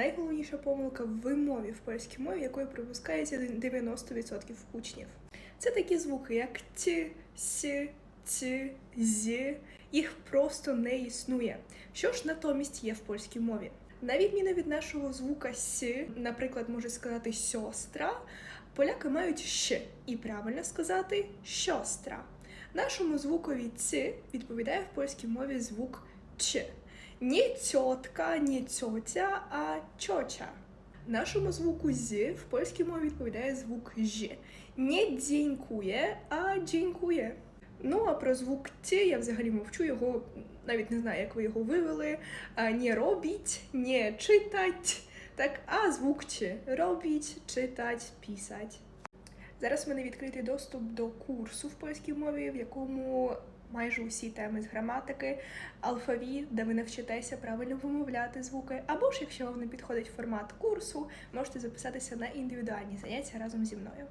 найголовніша помилка в вимові в польській мові, якою припускається 90% учнів. Це такі звуки, як т, с, ц, з. Їх просто не існує. Що ж натомість є в польській мові? На відміну від нашого звука с, наприклад, може сказати сьостра, поляки мають щ і правильно сказати щостра. Нашому звукові ц відповідає в польській мові звук ч. Не цьотка, не цьотя, а чоча. Нашому звуку з в польській мові відповідає звук ж. Не дзінькує, а дзінькує. Ну а про звук Т я взагалі мовчу, його навіть не знаю, як ви його вивели. Не робіть, не читать. Так, а звук Ч. Робіть, читать, писать. Зараз в мене відкритий доступ до курсу в польській мові, в якому майже усі теми з граматики, алфавіт, де ви навчитеся правильно вимовляти звуки. Або ж, якщо вам не підходить формат курсу, можете записатися на індивідуальні заняття разом зі мною.